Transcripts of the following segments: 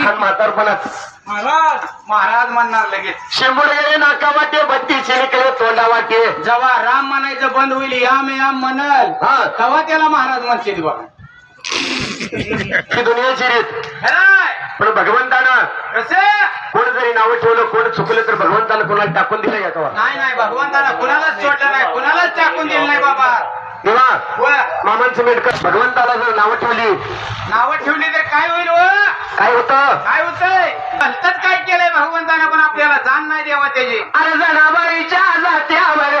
आणि म्हातारपणात महाराज महाराज म्हणणार लगेच. शेंबूड गेले नाका वाटे बत्ती शेणीकडे तोंडा वाटे जेव्हा राम म्हणायचं बंद होईल याम याम म्हणल हा. तेव्हा त्याला महाराज म्हणतील बघा ही दुनियाची रीत खरंय. पण भगवंतानं कसं? कोण जरी नावं ठेवलं कोण चुकलं तर भगवंतानं कोणाला टाकून दिलं याचा नाही नाही भगवंताला कुणालाच सोडलं नाही कुणालाच टाकून दिलं नाही बाबा. तेव्हा व मामांचं मेडकर भगवंताला जर नावं ठेवली. नावं ठेवली तर काय होईल व काय होतं? काय होतंय? भलतंच काय केलंय भगवंतानं पण आपल्याला जाण नाही देवा त्याची. अरे जनाबाईच्या जात्यावर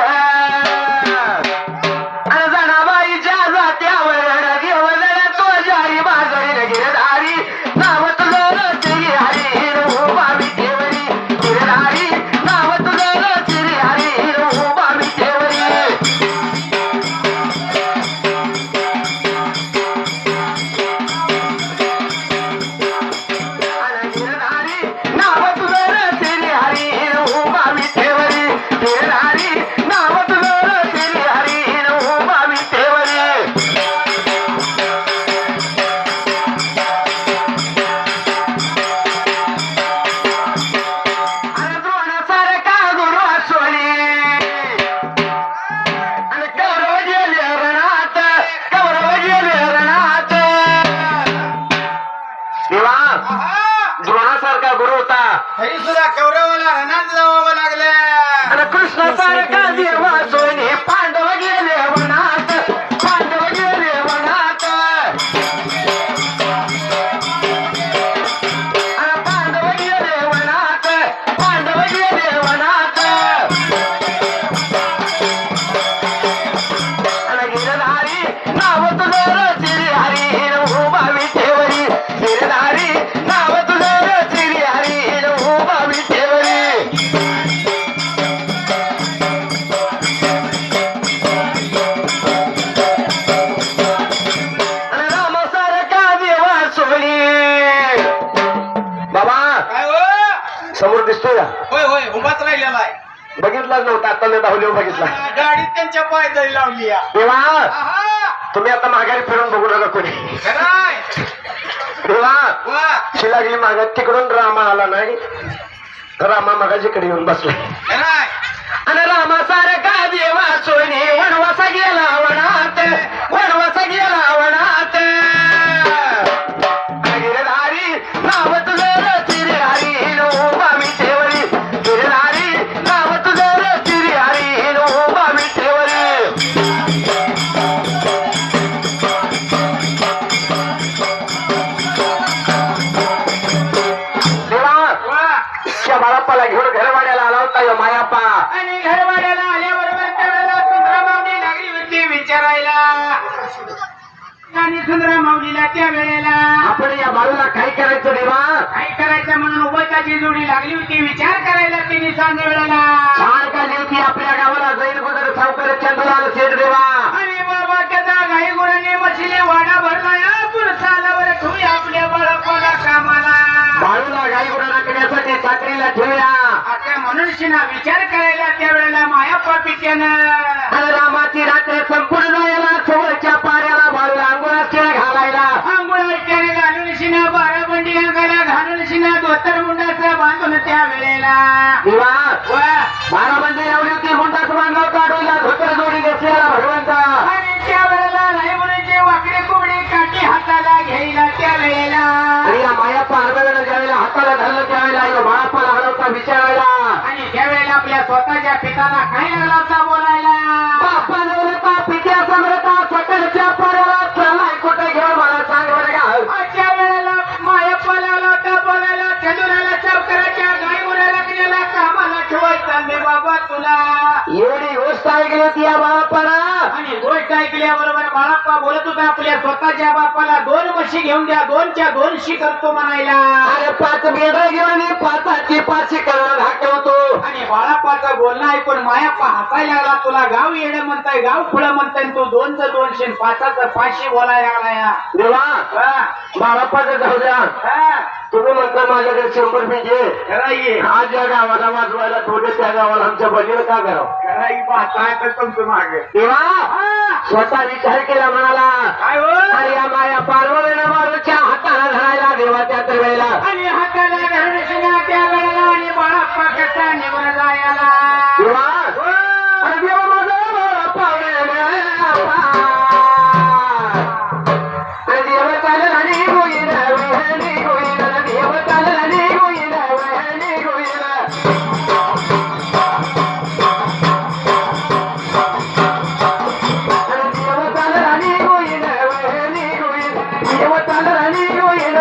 धावले बघितला. गाडीत त्यांच्या पाय तरी लावली या. देवा आहा, तुम्ही आता माघारी फिरून बघू नका कोणी. खरंय. देवा वा, लागली मागत तिकडून रामा आला नाही. रामा मगाजीकडे येऊन बसला. खरंय. आणि रामासारखा देवा सोनी वनवासा गेला वनात. वनवासा गेला वनात. त्या बाळाप्पाला घेऊन घरवाड्याला आला होता यो मायाप्पा. आणि घरवाड्याला आल्याबरोबर त्यावेळेला सुंदरा माऊली लागली होती विचारायला. आणि सुंदरा माऊलीला त्या वेळेला आपण या बाळूला काय करायचं देवा? काय करायचं म्हणून उभयताची जोडी लागली होती विचार करायला तिने सांग वेळेला छान होती आपल्या गावाला जैन गुजर सावकर चंद्रलाल सेठ देवा. बाळूला गाई गुरा राखण्यासाठी चाकरीला ठेवूया आता शिना विचार करायला त्या वेळेला माया पापित्यानं आणि रामाची रात्र आपल्या पिताला काय लागला होता बोलायला. बाप्पानं नवरता पित्या समरता सकलच्या परवाचा बाबा तुला. एवढी गोष्ट ऐकली होती या बाळाप्पाला आणि गोष्ट ऐकल्याबरोबर बाळाप्पा बोलत होता आपल्या स्वतःच्या बापाला दोन म्हशी घेऊन द्या दोनच्या दोनशी करतो म्हणायला. अरे पाच बेडा घेऊन ये, पाचाची पाचशे करणं धाकवतो आणि बाळाप्पाचं बोलणं ऐकून मायाप्पा हसायला लागला तुला गाव येणं म्हणताय गाव खुळं म्हणताय तू दोनचं दोनशे आणि पाचाचं पाचशे बोलायला लागला या. देवा हा, बाळाप्पाचं जाऊ द्या. हा, तुम्ही म्हणता माझ्याकडे शंभर म्हणजे खरं आहे. आज या गावाला वाजवायला थोडे त्या गावाला आमच्या बहिणीला का करावं? मागे. देवा हा, स्वतः विचार केला म्हणाला. काय हो? आणि या माया पार्वतीनं मारूच्या हाताला धरायला देवा त्या तर वेळेला. देव चालला आणि गोईन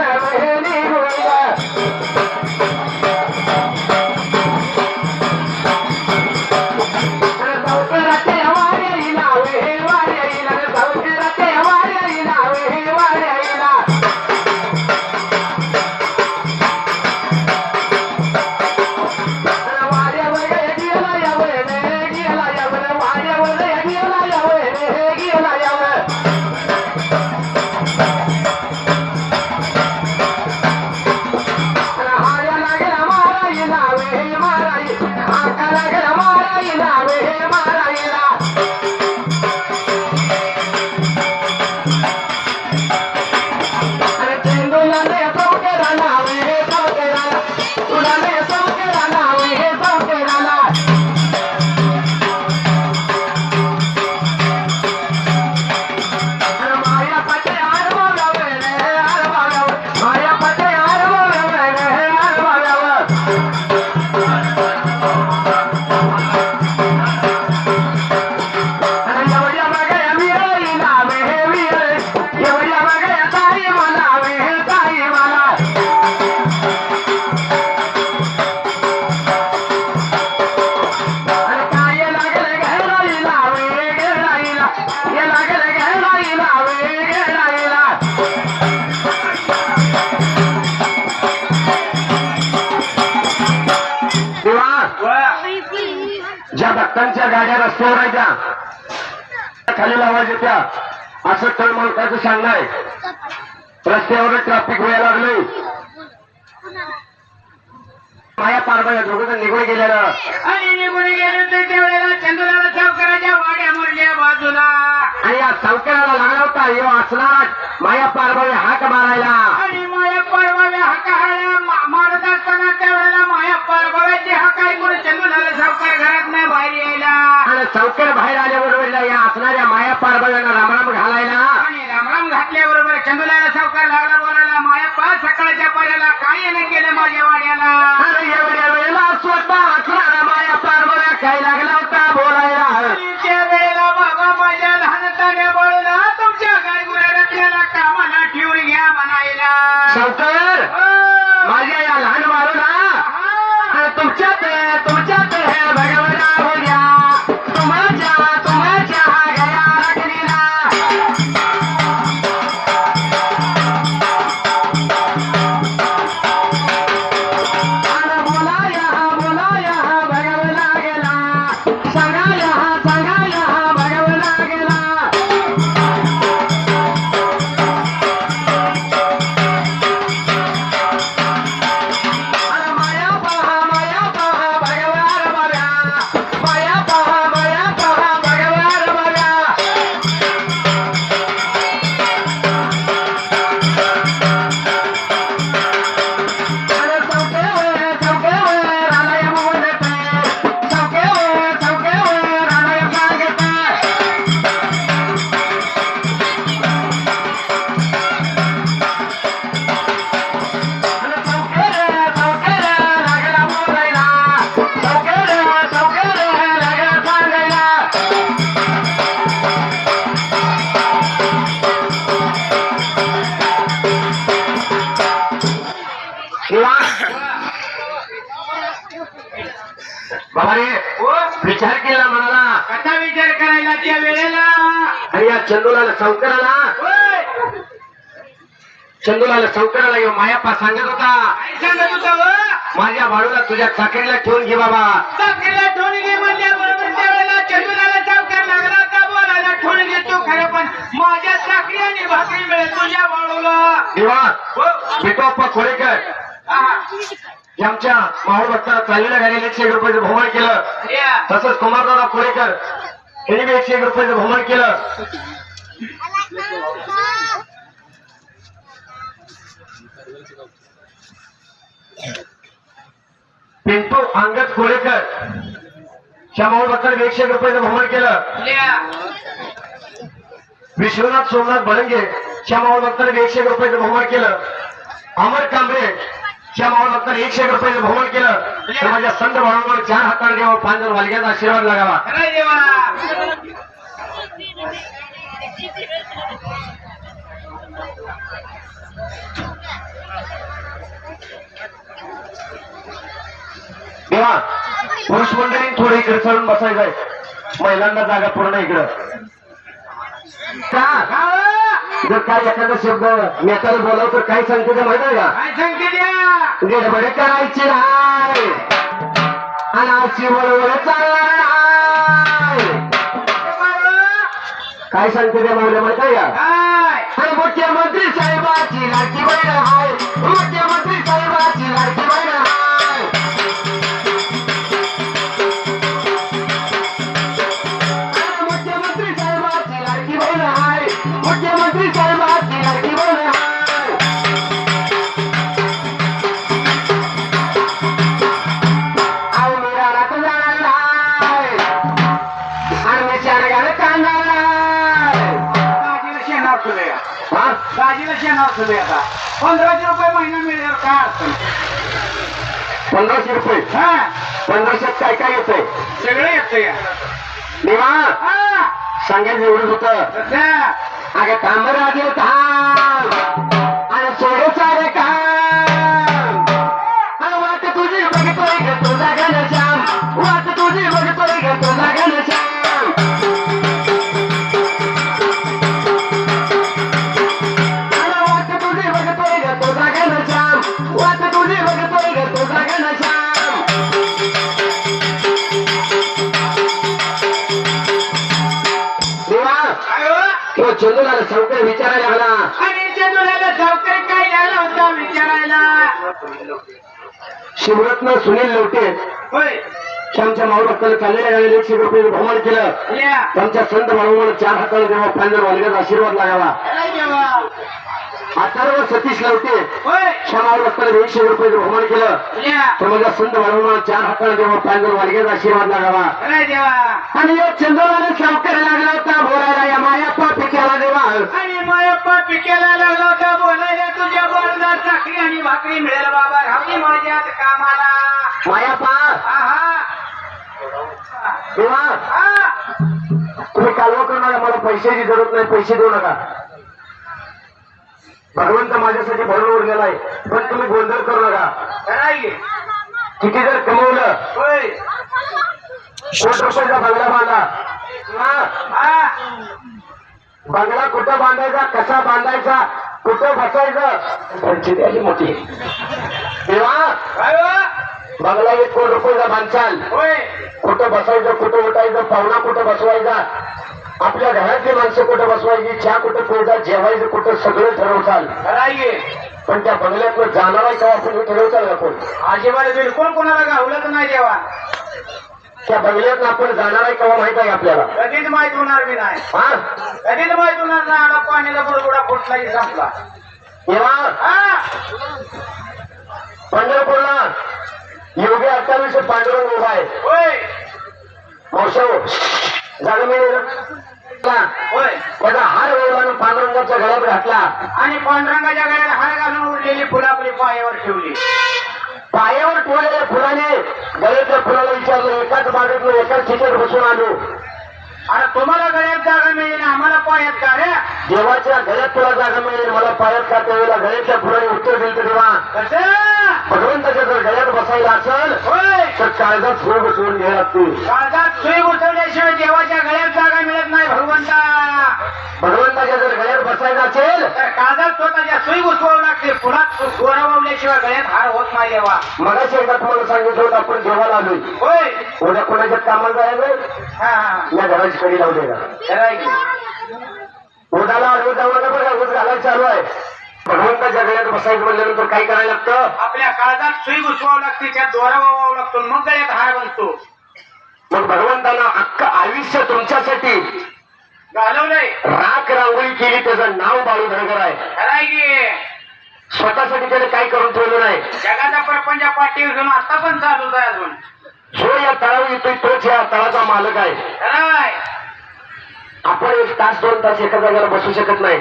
त्या खाली लावायच्या त्या असं तळमळकाचं सांगणं आहे. रस्त्यावर ट्रॅफिक व्हायला लागलंय. माया पारबाया दोघं निघून गेलेलं. आणि निघून गेले तर त्यावेळेला चंद्राला सावकाराच्या वाड्या मुरल्या बाजूला. आणि या चौकऱ्याला लागला होता. यो असणारा माया पारबाई हाक मारायला. आणि माया परवाव्या हाकाहाळ्या मा- हाक ऐकून चंद्राला सावकार घरात नाही बाहेर यायला. आणि चौकर बाहेर आल्याबरोबर या असणाऱ्या माया पारबाईंना रामराम घालायला. आणि रामराम घातल्याबरोबर चंदुलाला सावकार लागला बोलायला माया सकाळच्या पर्याला काय येणं केलं माझ्या वाड्याला? अरे एवढ्या वेळेला स्वतः असणारा माया पारबाया काय लागला होता बोलायला? चंदुलाला चौकराला होय. चंदुलाला चौकराला येऊ मायापा सांगत होता सांगत होता? माझ्या बाळूला तुझ्या चाकरीला ठेवून घे बाबा साखरेला ठेवून घे म्हणल्याबरोबर त्यावेळेला चंदुलाला सावकार लागला होता बोलायला ठेवून घेतो खरं पण माझ्या साखरी आणि भाकरी मिळेल तुझ्या बाळूला देवा हो. आमच्या भक्ताला चाललेल्या गाडीला एकशे एक रुपयाचं भ्रमण केलं. तसंच कुमारदादा खोडेकर यांनी बी एकशे एक रुपयाचं भ्रमण केलं पिंटू अंगद कोळेकर श्यामाऊ बत्तर एकशे एक रुपयाचं भ्रमण केलं. विश्वनाथ सोमनाथ भडंगे श्यामाऊ बत्तर एकशे एक रुपयाचं भ्रमण केलं. अमर कांबळे. श्यामाऊ बत्तर एकशे एक रुपयाचं भ्रमण केलं. तर माझ्या संत भावांवर चार हाताने देवा पाच जण वालग्याचा आशीर्वाद लागावा. पुरुष मंडळी थोडं इकडे चढून बसायचं आहे. महिलांना जागा पूर्ण इकडं. जर काय एखादा शब्द नेत्याला बोलावं तर काय सांगते ते माहिती आहे का? गडबड करायची नाही. अनाची वळवळ चालणार काय सांगते ते मावल्या माहिती आहे का? मुख्यमंत्री साहेबाची लाडकी बहीण आहे. मुख्यमंत्री साहेबाची लाडकी बहीण आहे. तुले आता. पंधराशे रुपये महिना मिळेल काय अडचण? पंधराशे रुपये? हा. पंधराशेत काय काय येतंय? सगळं येतं या हा. सांगायचं एवढंच होतं. अगं थांब राजे थांब तो चंदूला चौकडे विचारायला लागला आणि चंदुराला सावकारी काय झाला होता विचारायला? शिवरत्न सुनील लवटे होय. श्यामच्या माऊरत्नाला चाललेल्या गाडीला एकशे रुपये भ्रमण केलं. त्यांच्या संत भाऊवर चार हाताला देवा पांजर वालग्याचा आशीर्वाद लागावा. अथर्व सतीश लवटे श्यामावर रत्नाला एकशे रुपये भ्रमण केलं. तर माझ्या संत भाऊवर चार हाताला देवा पांजर वालग्याचा आशीर्वाद लागावा. आणि या चंद्राने सावकार लागला होता बोलायला या मायाप्पा पिक्याला देवा. आणि मायप्पा पिकेला लागला होता बोलायला तुझ्या बरोबर चाकरी आणि भाकरी मिळेल बाबा. दे माझ्यात कामाला. मायाप्पा. देवा. तुम्ही कालवा करू नका मला पैशाची जरूरत नाही पैसे देऊ नका. भगवंत माझ्यासाठी भरून उरलेला आहे. पण तुम्ही गोंधळ करू नका. किती जर कमवलं. कोट रुपयाचा बंगला बांधा. बंगला कुठं बांधायचा कसा बांधायचा कुठं बसायचं? त्यांची द्यायची मोठी. तेव्हा काय हो? बंगला एक कोट रुपयाचा बांधचाल होय. कुठं बसायचं कुठं उठायचं पाहुणा कुठं बसवायचा? आपल्या घरातली माणसं कुठं बसवायची चहा कुठं प्यायचा जेवायचं कुठं सगळं ठरवचाल. पण त्या बंगल्यातनं जाणार आहे का आपण ठरवचाल ना कोण बिलकुल कोणाला गावलंच नाही देवा. त्या बंगल्यातनं आपण जाणार आहे केव्हा माहीत आहे आपल्याला? कधीच माहीत होणार मी नाही. हा? कधीच माहीत होणार नाही आला पाण्याचा बुडबुडा फुटला की संपला. तेव्हा हा? पंढरपूरला योगी अठ्ठावीस पांडुरंग उभा आहे. होय. त्याचा हार वेळानं पांडुरंगाच्या गळ्यात घातला. आणि पांडुरंगाच्या गळ्यात हार घालून उडलेली फुलं आपली पायावर ठेवली. पायावर ठेवलेल्या फुलाने गळ्यातल्या फुलाला विचारलं एकाच बागेतून एकाच ठिकाणी बसून आलो. आणि तुम्हाला गळ्यात जागा मिळेल आम्हाला पायात का रे. देवाच्या गळ्यात तुला जागा मिळेल मला पायात का त्यावेळेला गळ्यातल्या फुलाने उत्तर दिलं तर देवा कसं? भगवंताच्या जर गळ्यात बसायला असेल होय. तर काळजात फुल बसवून घ्यायला लागतील काळजात सुई घुसवल्याशिवाय देवाच्या गळ्यात जागा मिळत नाही भगवंता. भगवंताच्या जर गळ्यात बसायचं असेल तर काळजात स्वतःच्या सुई घुसवावं लागते फुलात गोरवल्याशिवाय गळ्यात हार होत नाही देवा. मगाशी एकदा तुम्हाला सांगितलं होतं आपण देवाला आलोय. होय. उद्या कोणाच्या कामाला जायचं हा हा. या घराची कडी लावू दे का की? उदाला आलो जाऊ नका बघा उद घालायला चालू आहे. भगवंताच्या गळ्यात बसायचं म्हणल्यानंतर काय करायला लागतं? आपल्या काळजात सुई घुसवावं लागते त्यात दोरा वावावं लागतो मग गळ्यात हार बनतो. मग भगवंतानं अख्खं आयुष्य तुमच्यासाठी. घालवलंय. राख रांगोळी केली त्याचं नाव बाळू धनगर आहे. खराय की. स्वतःसाठी त्याने काही करून ठेवलं नाही? जगाचा परपंच पाठी घेऊन आता पण चालूच आहे अजून. जो या तळावर येतोय तोच या तळाचा मालक आहे. खराय आपण एक तास दोन तास एका जागेला बसू शकत नाही.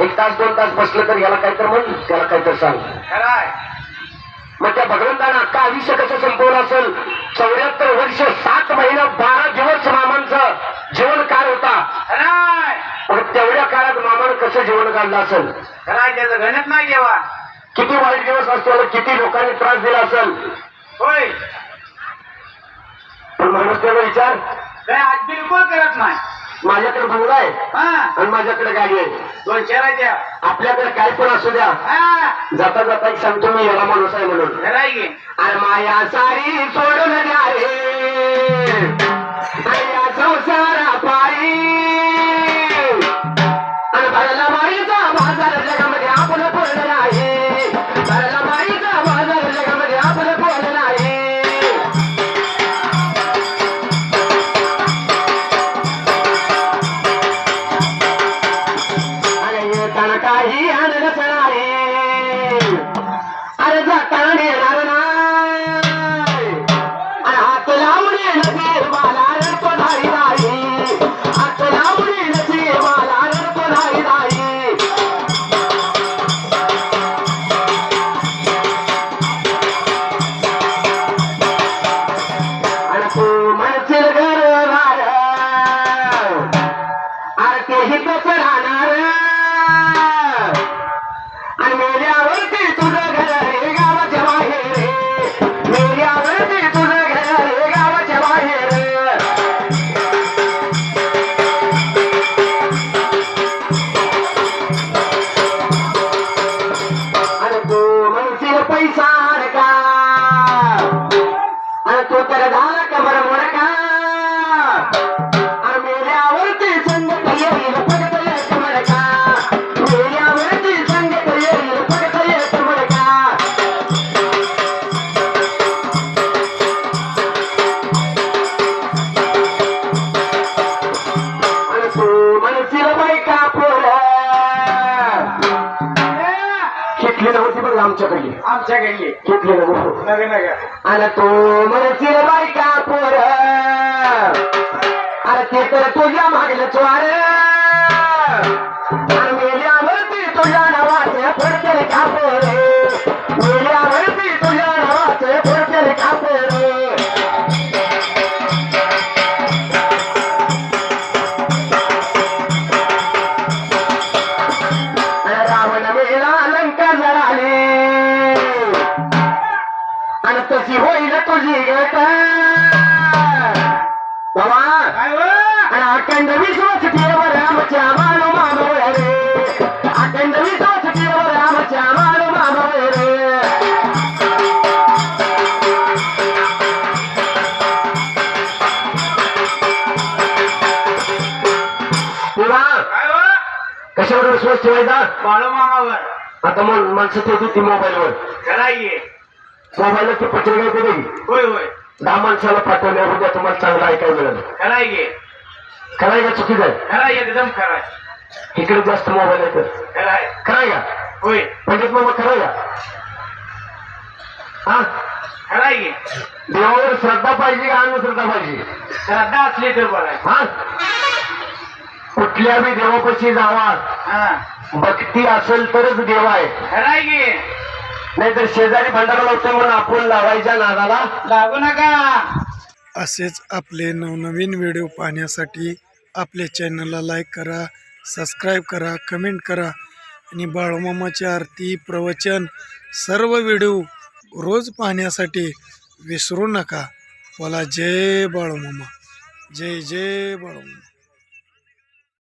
एक तास दोन तास बसलं तर याला काहीतरी म्हण त्याला काहीतरी सांग. खराय. मग त्या भगवंतानं अख्खा आयुष्य कसं संपवलं असेल. चौऱ्याहत्तर वर्ष सात महिना बारा दिवस मामांचं जीवन काळ होता. मग तेवढ्या काळात मामानं कसं जीवन काढलं असेल? त्याचं गणित नाही जेव्हा किती वाईट दिवस असतो किती लोकांनी त्रास दिला असेल? होय. पण माणूस तेव्हा विचार? काय आज बिलकुल करत नाही. माझ्याकडे बंगला आहे. हा. आणि माझ्याकडे गाडी आहे. दोन शहराच्या आपल्याकडे काय पण असू द्या. हा. जाता जाता एक सांगतो मी याला माणूस आहे म्हणून. की अरे माया सारी सोडून द्या रे. झाला कमर मोडका. मेल्यावरती संगत येईल फक्त एक मडका मेल्यावरती संगत येईल फक्त एक मडका आणि तू म्हणशील बायका पोर? घेतली नव्हती बघ आमच्याकडे. आमच्या घरी. घेतली नव्हती नग नग आणि तू म्हणशील बायका पोर? अरे ते तर तुझ्या मागलं चोर. कशावर विश्वास ठेवायचा? बाळू मामावर आता मग माणसं ठेवतो ती मोबाईलवर. खराय की मोबाईलला ती पत्रिका येते नाही होय होय. दहा माणसाला पाठवल्याबद्दल तुम्हाला चांगलं ऐकायला मिळेल. खराय की खरंय का चुकीचं आहे? खराय एकदम खराय इकडे जास्त मोबाईल येतं खराय खरंय का? होय. पंडित मामा खरंय का? हा? खराय की देवावर श्रद्धा पाहिजे का अंधश्रद्धा पाहिजे? श्रद्धा असली तर बरं हा? कुठल्या बी देवापाशी जावा. भक्ती असेल तरच देव आहे. की. नाहीतर शेजारी भांडारा लावतो म्हणून आपण लावायच्या नादाला लागू नका. असेच आपले नवनवीन व्हिडिओ पाहण्यासाठी आपल्या चॅनलला लाईक करा सबस्क्राईब करा कमेंट करा आणि बाळूमामाची आरती प्रवचन सर्व व्हिडिओ रोज पाहण्यासाठी विसरू नका. बोला जय बाळूमामा. जय जय बाळूमामा.